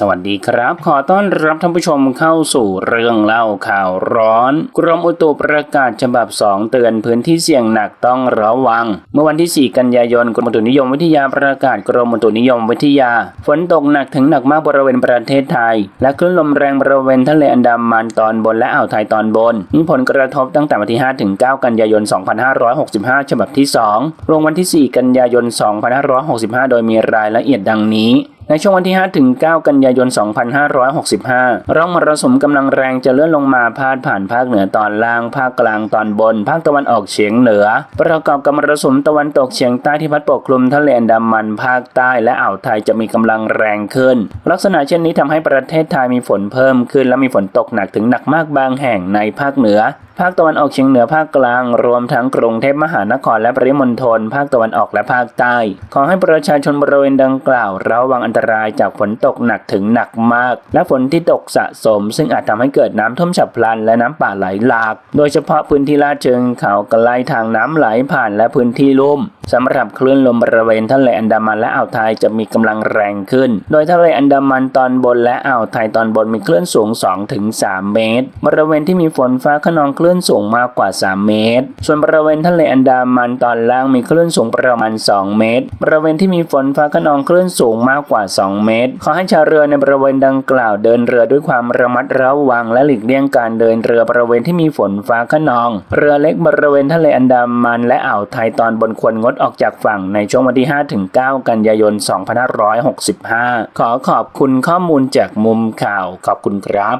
สวัสดีครับ ขอต้อนรับท่านผู้ชมเข้าสู่เรื่องเล่าข่าวร้อน กรมอุตุประกาศฉบับ 2 เตือนพื้นที่เสี่ยงหนักต้องระวัง เมื่อวันที่ 4 กันยายนกรมอุตุนิยมวิทยาประกาศกรมอุตุนิยมวิทยา ฝนตกหนักถึงหนักมากบริเวณประเทศไทย และคลื่นลมแรงบริเวณทะเลอันดามันตอนบนและอ่าวไทยตอนบนมีผลกระทบตั้งแต่วันที่ 5 ถึง 9 กันยายน 2565 ฉบับที่ 2 ลงวันที่ 4 กันยายน 2565 โดยมีรายละเอียดดังนี้ ในช่วงวันที่ 5 ถึง 9 กันยายน 2565 ร่องมรสุมกำลังแรงจะเลื่อนลงมาพาดผ่านภาคเหนือตอนล่าง ภาคกลางตอนบน ภาคตะวันออกเฉียงเหนือ ประกอบกับมรสุมตะวันตกเฉียงใต้ที่พัดปกคลุมทะเลอันดามันภาคใต้และอ่าวไทยจะมีกำลังแรงขึ้น ลักษณะเช่นนี้ทำให้ประเทศไทยมีฝนเพิ่มขึ้น และมีฝนตกหนักถึงหนักมากบางแห่งในภาคเหนือ ภาคตะวันออกเฉียงเหนือภาคกลาง รวมทั้งกรุงเทพมหานครและปริมณฑลภาคตะวันออกและภาคใต้ ขอให้ประชาชนบริเวณดังกล่าว ระวังอันตรายจากฝนตกหนักถึงหนักมาก และฝนที่ตกสะสม ซึ่งอาจทำให้เกิดน้ำท่วมฉับพลันและน้ำป่าไหลหลาก โดยเฉพาะพื้นที่ลาดเชิงเขาใกล้ทางน้ำไหลผ่านและพื้นที่ลุ่ม สำหรับคลื่นลมบริเวณทะเลอันดามันและอ่าวไทยจะมีกำลังแรงขึ้น โดยทะเลอันดามันตอนบนและอ่าวไทยตอนบนมีคลื่นสูง 2-3 เมตร บริเวณที่มีฝนฟ้าขนองคลื่นสูงมากกว่า 3 เมตร ส่วนบริเวณทะเลอันดามันตอนล่างมีคลื่นสูงประมาณ 2 เมตร บริเวณที่มีฝนฟ้าขนองคลื่นสูงมากกว่า 2 เมตร ขอให้ชาวเรือในบริเวณดังกล่าวเดินเรือด้วยความระมัดระวังและหลีกเลี่ยงการเดินเรือบริเวณที่มีฝนฟ้าขนอง เรือเล็กบริเวณทะเลอันดามันและอ่าวไทยตอนบนควรงดออกจากฝั่งในช่วงวันที่ 5-9 กันยายน 2565 ขอขอบคุณข้อมูลจากมุมข่าว ขอบคุณครับ